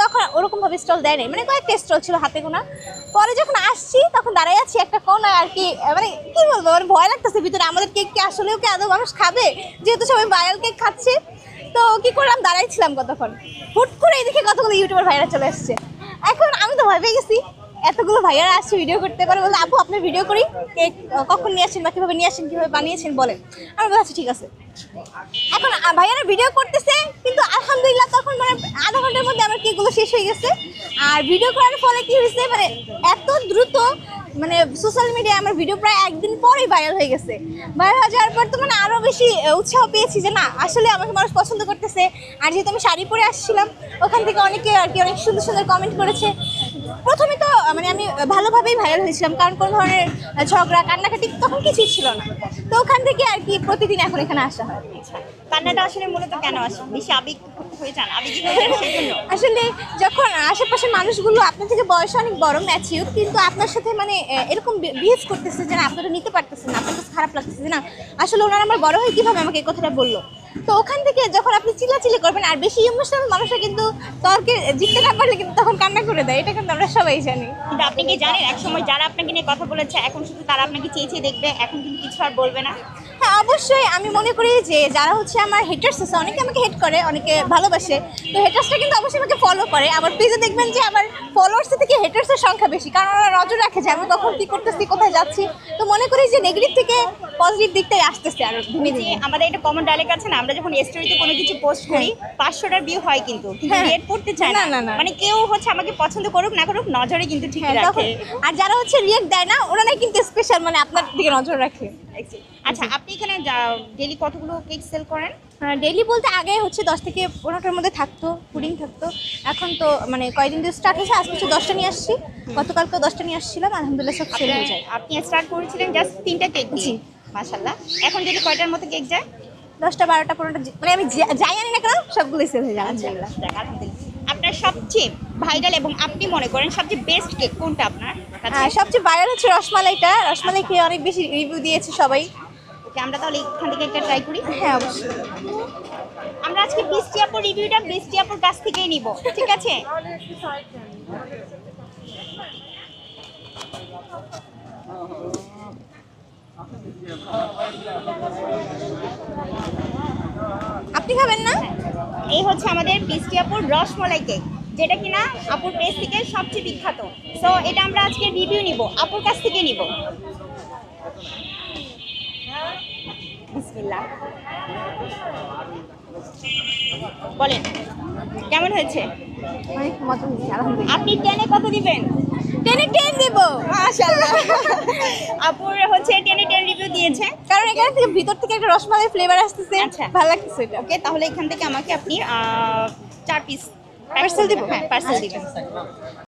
তখন ওরকমভাবে স্টল দেয় নাই। মানে কয়েকটা স্টল ছিল হাতে গোনা। পরে যখন আসছি, তখন দাঁড়াই আছি একটা কোনায় আর কি মানে কী বলব মানে ভয় লাগতেছে ভিতরে। আমাদের কেক কি আসলেও কি আদৌ মানুষ খাবে? যেহেতু সবাই ভাইরাল কেক খাচ্ছে। তো কি করলাম, দাঁড়াইছিলাম কতক্ষণ। হুট করে দেখে কতগুলো ইউটিউবার ভাইরা চলে আসছে এখন আমি তো ভয় পেয়ে গেছি। এতগুলো ভাইয়ারা আসছে ভিডিও করতে পারে বলে আপু আপনার ভিডিও করি। কেক কখন নিয়ে আসেন বা কীভাবে নিয়ে আসেন কীভাবে বানিয়েছেন বলেন। আমি বলছি আচ্ছা, ঠিক আছে। এখন ভাইয়ারা ভিডিও করতেছে কিন্তু আলহামদুলিল্লাহ তখন মানে আধা ঘণ্টার মধ্যে আমার কেকগুলো শেষ হয়ে গেছে। আর ভিডিও করার ফলে কি হয়েছে মানে এত দ্রুত মানে সোশ্যাল মিডিয়ায় আমার ভিডিও প্রায় একদিন পরেই ভাইরাল হয়ে গেছে। ভাইরাল হয়ে যাওয়ার পর তো মানে আরও বেশি উৎসাহ পেয়েছি যে না আসলে আমাকে মানুষ পছন্দ করতেছে। আর যেহেতু আমি শাড়ি পরে আসছিলাম ওখান থেকে অনেকে আর কি অনেক সুন্দর সুন্দর কমেন্ট করেছে। প্রথমে তো মানে আমি ভালোভাবেই ভাইরাল হয়েছিলাম কারণ কোনো ধরনের ঝগড়া কান্নাকাটি তখন কিছুই ছিল না। তো ওখান থেকে আর কি প্রতিদিন এখন এখানে আসা হয়। কান্নাটা আসলে মূলত কেন আসে? বেশি আবেগ হয়ে যান আসলে যখন আশেপাশের মানুষগুলো আপনার থেকে বয়স অনেক বড় ম্যাচিউর কিন্তু আপনার সাথে মানে এরকম বিহেভ করতেছে যে না আপনারা নিতে পারতেছেন না আপনার খারাপ লাগতেছে না আসলে ওনারা আমার বড় হয়ে কীভাবে আমাকে এই কথাটা বলল? তো ওখান থেকে যখন আপনি চিল্লাচিল্লি করবেন আর বেশি ইমোশনাল মানুষরা কিন্তু তর্কে জিততে না পারলে কিন্তু তখন কান্না করে দেয়। এটা কিন্তু আমরা সবাই জানি। কিন্তু আপনি কি জানেন এক সময় যারা আপনাকে নিয়ে কথা বলেছে এখন শুধু তারা আপনাকে চেয়ে চেয়ে দেখবে এখন কিন্তু কিছু আর বলবে না? হ্যাঁ অবশ্যই আমি মনে করি যে যারা হচ্ছে আমার হেটার্স আছে অনেকে আমাকে হেট করে অনেকে ভালোবাসে। তো হেটার্সটা কিন্তু অবশ্যই আমাকে ফলো করে। আবার পেজে দেখবেন যে আমার ফলোয়ার্স থেকে হেটার্সের সংখ্যা বেশি কারণ ওরা নজর রাখে যে আমি কখন কী করতেছি কোথায় যাচ্ছি। তো মনে করি যে নেগেটিভ থেকে পজিটিভ দিকটাই আসতেছে আর ধীরে যে ধীরে। আমাদের একটা কমন ডায়লগ আছে না আমরা যখন স্টোরিতে কোনো কিছু পোস্ট করি পাঁচশোটার ভিউ হয় কিন্তু। কিন্তু হ্যাঁ। রেট পড়তে চায় না। মানে কেউ হচ্ছে আমাকে পছন্দ করুক না করুক নজরে কিন্তু ঠিক হ্যাঁ রাখে। আর যারা হচ্ছে রিয়েক্ট দেয় না ওরাই কিন্তু স্পেশাল মানে আপনার দিকে নজর রাখে। আচ্ছা আপনি এখানে ডেলি কতগুলো কেক সেল করেন? ডেইলি বলতে আগে হচ্ছে দশ থেকে পনেরোটার মধ্যে থাকতো পুডিং থাকতো। এখন তো মানে কয়দিন দিয়ে স্টার্ট হয়েছে আজকে হচ্ছে দশটা নিয়ে আসছি। গতকালকে দশটা নিয়ে আসছিলাম আলহামদুলিল্লাহ সব সেল হয়ে যায়। আপনি স্টার্ট করেছিলেন জাস্ট তিনটা কেক দিয়ে মাশাল্লাহ এখন যদি কয়টার মতো কেক যায়? দশটা বারোটা পনেরোটা মানে আমি যা- যাই আনি না কেন সবগুলো সেল হয়ে যায় আলহামদুলিল্লাহ আপনার সবচেয়ে ভাইরাল এবং আপনি মনে করেন সবচেয়ে বেস্ট কেক কোনটা আপনার কাছে? সবচেয়ে ভাইরাল হচ্ছে রসমালাইটা রসমালাই খেয়ে অনেক বেশি রিভিউ দিয়েছে সবাই। ওকে আমরা তাহলে এখান থেকে একটা ট্রাই করি। হ্যাঁ অবশ্যই। আমরা আজকে বৃষ্টি আপুর রিভিউটা বৃষ্টি আপুর কাছ থেকেই নিব ঠিক আছে? আপনি খাবেন না? এই হচ্ছে আমাদের বৃষ্টি আপুর রসমলাই কেক যেটা কিনা আপুর পেজ থেকে সবচেয়ে বিখ্যাত। সো এটা আমরা আজকে রিভিউ নিব। আপুর কাছ থেকে নিব। বিসমিল্লাহ। বলেন কেমন হয়েছে? আপনি টেনে কত দিবেন? টেনে টেন দেবো। মাশাআল্লাহ। আপুর এখান থেকে ভিতর থেকে একটা রসমালাই ফ্লেভার আসতেছে। আচ্ছা। ভালো লাগতেছে এটা। ওকে তাহলে এখান থেকে আমাকে আপনি আহ, চার পিস পার্সেল দিবেন। হ্যাঁ পার্সেল দিবেন।